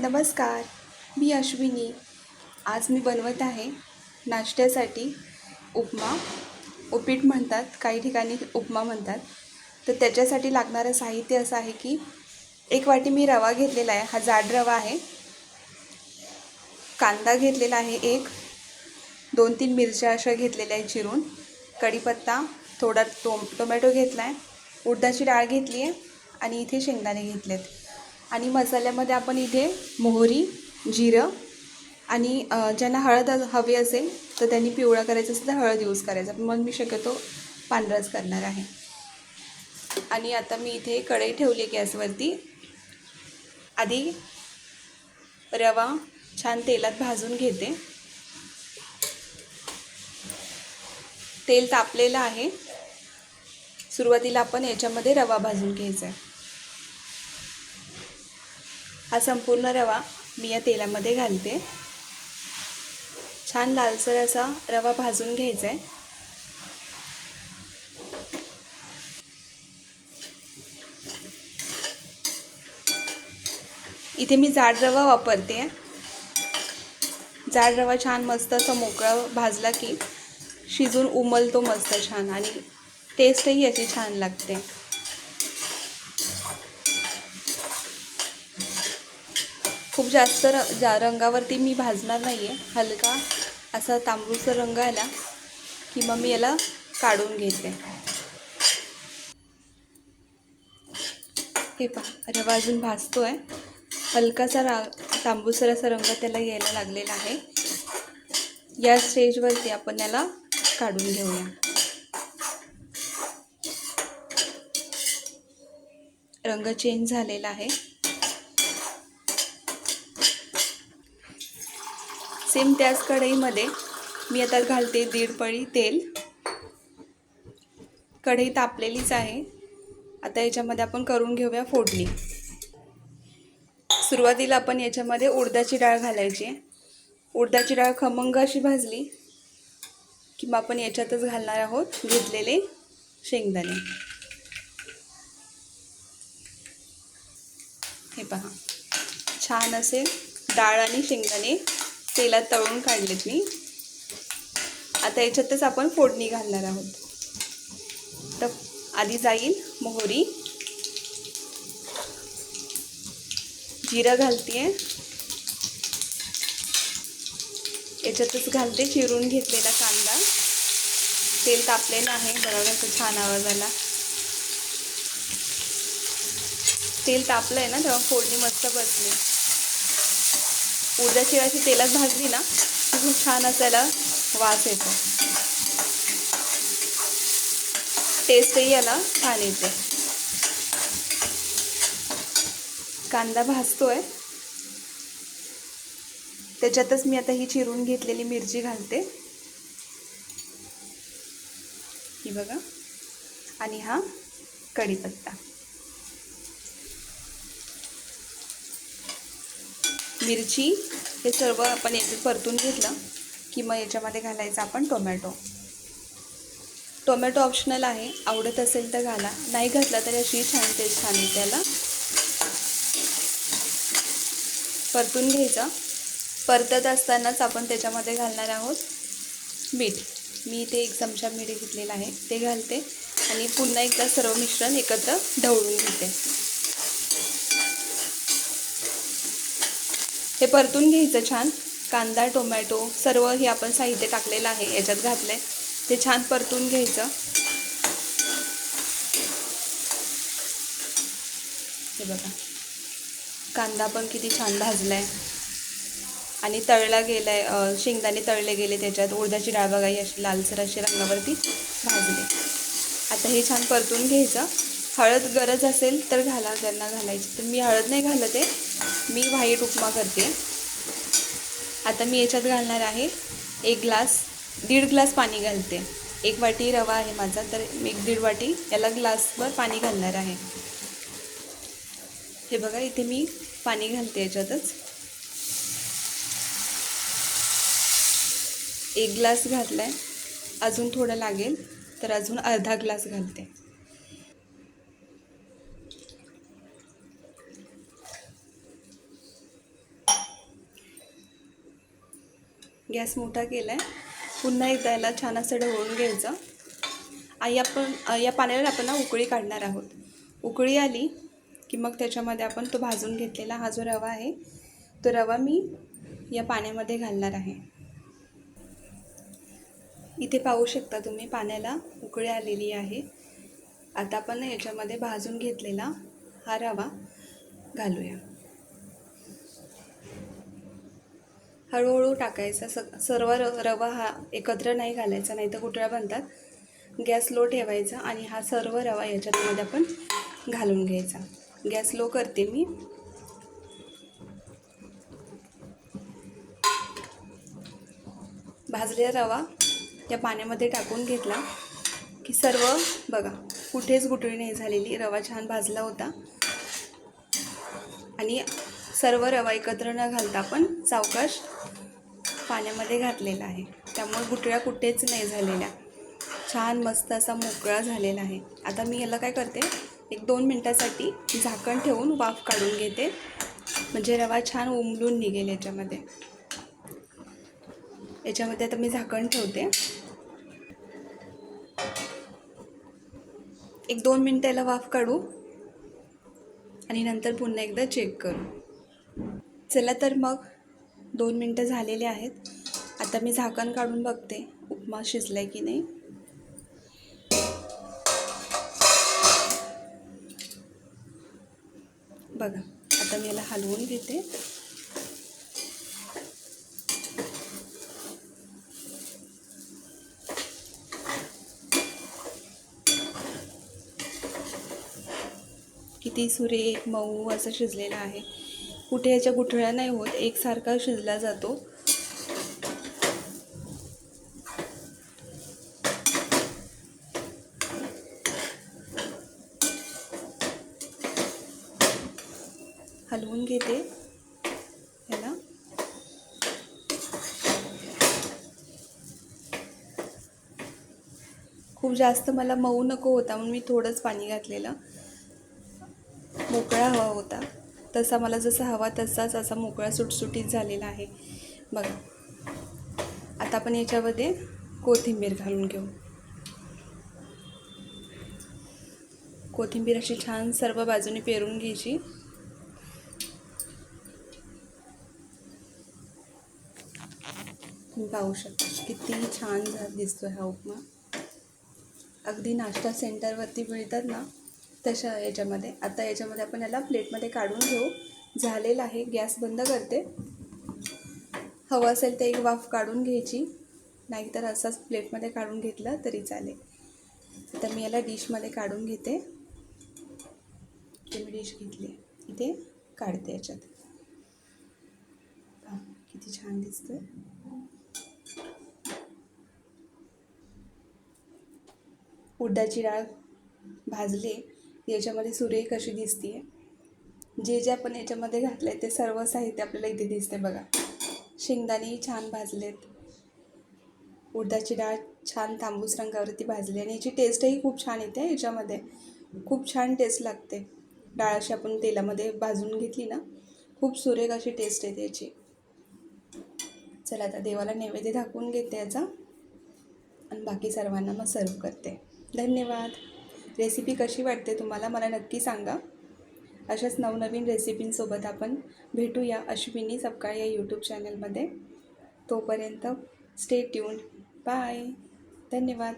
नमस्कार मी अश्विनी. आज मी बनवत आहे नाश्त्यासाठी उपमा. उपीट म्हणतात काही ठिकाणी उपमा म्हणतात. तर त्याच्यासाठी लागणारं साहित्य असं आहे की एक वाटी मी रवा घेतलेला आहे हा जाड रवा आहे. कांदा घेतलेला आहे एक दोन तीन मिरच्या अशा घेतलेल्या आहे चिरून. कढीपत्ता थोडा टोम टोमॅटो घेतला आहे उडदाची डाळ घेतली आहे आणि इथे शेंगदाणे घेतलेत. आणि मसाल्यामध्ये आपण इथे मोहरी जिरं आणि ज्यांना हळद हवी असेल तर त्यांनी पिवळा करायचं असेल तर हळद यूज करायचा. मग मी शक्यतो पांढराच करणार आहे. आणि आता मी इथे कढई ठेवली आहे गॅसवरती. आधी रवा छान तेलात भाजून घेते. तेल तापलेलं आहे. सुरुवातीला आपण याच्यामध्ये रवा भाजून घ्यायचा आहे. हा संपूर्ण रवा मी या तेलामध्ये घालते. छान लालसर असा रवा भाजून घ्यायचा आहे इथे मी जाड रवा वापरते. जाड रवा छान मस्त असं मोकळा भाजला की शिजून उमलतो मस्त छान आणि टेस्टही याची छान लागते. खूप जास्त र जा रंगावरती मी भाजणार नाही आहे हलका असा तांबूसर रंग आला की मग मी याला काढून घेते. हे पहा रवा अजून भाजतो आहे हलकासा रा तांबूसर असा रंग त्याला यायला लागलेला आहे. या स्टेजवरती आपण याला काढून घेऊया. रंग चेंज झालेला आहे. सेम त्याच कढईमध्ये. मी आता घालते दीड पळी तेल. कढई तापलेलीच आहे. आता याच्यामध्ये आपण करून घेऊया फोडणी. सुरुवातीला आपण याच्यामध्ये उडदाची डाळ घालायची आहे. उडदाची डाळ खमंग अशी भाजली की मग आपण याच्यातच घालणार आहोत घेतलेले शेंगदाणे. हे पहा. छान असे डाळ आणि शेंगदाणे तेलात तळून काढलेत मी. आता याच्यातच आपण फोडणी घालणार आहोत. तर आधी जाईल मोहरी. जिरं घालते याच्यातच घालते चिरून घेतलेला कांदा. तेल तापलेलं आहे बघा कसं छान आवाज आला. तेल तापलं आहे ना तेव्हा फोडणी मस्त बसली. उडदाची अशी तेलात भाजली ना की खूप छान असायला वास येतो. टेस्टही याला छान येते. कांदा भाजतोय. त्याच्यातच मी आता ही चिरून घेतलेली मिरची घालते. ही बघा. आणि हा कढीपत्ता. मिरची हे सर्व आपण याच्यात परतून घेतलं की मग याच्यामध्ये घालायचं आपण टोमॅटो. टोमॅटो ऑप्शनल आहे आवडत असेल तर घाला. नाही घातला तरी अशी छान टेस्ट छान येते त्याला परतून घ्यायचं. परतत असतानाच आपण त्याच्यामध्ये घालणार आहोत मीठ. मी इथे एक चमचा मीठ घेतलेला आहे ते घालते आणि पुन्हा एकदा सर्व मिश्रण एकत्र ढवळून घेते. हे परतून घ्यायचं छान. कांदा टोमॅटो सर्व हे आपण साहित्य टाकलेलं आहे याच्यात घातलं आहे ते छान परतून घ्यायचं. हे बघा. कांदा पण किती छान भाजला आहे आणि तळला गेला आहे शेंगदाणे तळले गेले त्याच्यात. उडदाची डाळ बघा ही अशी लालसर अशी रंगावरती भाजली. आता हे छान परतून घ्यायचं. हळद गरज असेल तर घाला त्यांना घालायची. तर मी हळद नाही घालत आहे. मी व्हाईट उपमा करते. आता मी याच्यात घालणार आहे एक ग्लास दीड ग्लास पाणी घालते. एक वाटी रवा आहे माझा तर मी एक दीड वाटी याला ग्लासभर पाणी घालणार आहे. हे बघा इथे मी पाणी घालते याच्यातच. एक ग्लास घातला आहे अजून थोडं लागेल तर अजून अर्धा ग्लास घालते. गॅस मोठा केला आहे पुन्हा एकदा याला छान असं ढवळून घ्यायचं. आई आपण या पाण्यावर आपण ना उकळी काढणार आहोत. उकळी आली की मग त्याच्यामध्ये आपण तो भाजून घेतलेला हा जो रवा आहे तो रवा मी या पाण्यामध्ये घालणार आहे. इथे पाहू शकता तुम्ही पाण्याला उकळी आलेली आहे. आता आपण याच्यामध्ये भाजून घेतलेला हा रवा घालूया. हळूहळू टाकायचा. स सर्व र रवा हा एकत्र नाही घालायचा नाही तर गुठळ्या बनतात. गॅस लो ठेवायचा आणि हा सर्व रवा याच्यामध्ये आपण घालून घ्यायचा. गॅस लो करते मी. भाजलेला रवा या पाण्यामध्ये टाकून घेतला की सर्व बघा कुठेच गुटळी नाही झालेली. रवा छान भाजला होता. आणि सर्व रवा एकत्र न घालता आपण सावकाश पाण्यामध्ये घातलेला आहे. त्यामुळे गुटळ्या कुठेच नाही झालेल्या. छान मस्त असा मोकळा झालेला आहे. आता मी याला काय करते? एक दोन मिनटासाठी झाकण ठेवून वाफ काढून घेते. म्हणजे रवा छान उमलून निघेल याच्यामध्ये. याच्यामध्ये आता मी झाकण ठेवते. एक दोन मिनटं याला वाफ काढू. आणि नंतर पुन्हा एकदा चेक करू. चला तर मग. दोन मिनटं झालेले आहेत. आता मी झाकण काढून बघते. उपमा शिजलाय की नाही. बघा आता मी याला हलवून घेते. किती सुरेख मऊ असं शिजलेलं आहे. कुठे याच्या गुठळ्या नाही होत एकसारखा शिजला जातो. हलवून घेते याला. खूप जास्त मला मऊ नको होता म्हणून मी थोडंच पाणी घातलेलं. मोकळा हवा होता. तसा मला जसा हवा तसाच असा मोकळा सुटसुटीत झालेला आहे. बघा. आता आपण याच्यामध्ये कोथिंबीर घालून घेऊ. कोथिंबीर अशी छान सर्व बाजूने पेरून घ्यायची. तुम्ही पाहू शकता किती छान झा दिसतोय हा उपमा. अगदी नाश्ता सेंटरवरती मिळतात ना तशा याच्यामध्ये. आता याच्यामध्ये आपण याला प्लेटमध्ये काढून घेऊ. झालेला आहे. गॅस बंद करते. हवं असेल तर एक वाफ काढून घ्यायची. नाहीतर असाच प्लेटमध्ये काढून घेतलं तरी चालेल. आता मी याला डिशमध्ये काढून घेते. मी डिश घेतली. इथे काढते याच्यात. किती छान दिसतं उडदाची डाळ भाजली. याच्यामध्ये सुरेख कशी दिसते जे जे आपण याच्यामध्ये घातलं आहे ते सर्व साहित्य आपल्याला इथे दिसते बघा. शेंगदाणे छान भाजलेत. उडदाची डाळ छान तांबूस रंगावरती भाजली आणि याची टेस्टही खूप छान येते याच्यामध्ये. खूप छान टेस्ट लागते. डाळ अशी आपण तेलामध्ये भाजून घेतली ना खूप सुरेख अशी टेस्ट येते याची. चला आता देवाला नैवेद्य दाखवून घेते याचा. आणि बाकी सर्वांना मग सर्व करते. धन्यवाद. रेसिपी कशी वाटते तुम्हाला मला नक्की सांगा. अशाच नवनवीन रेसिपींसोबत आपण भेटूया अश्विनी सपकाळ या यूट्यूब चॅनलमध्ये तोपर्यंत स्टे ट्यून बाय धन्यवाद.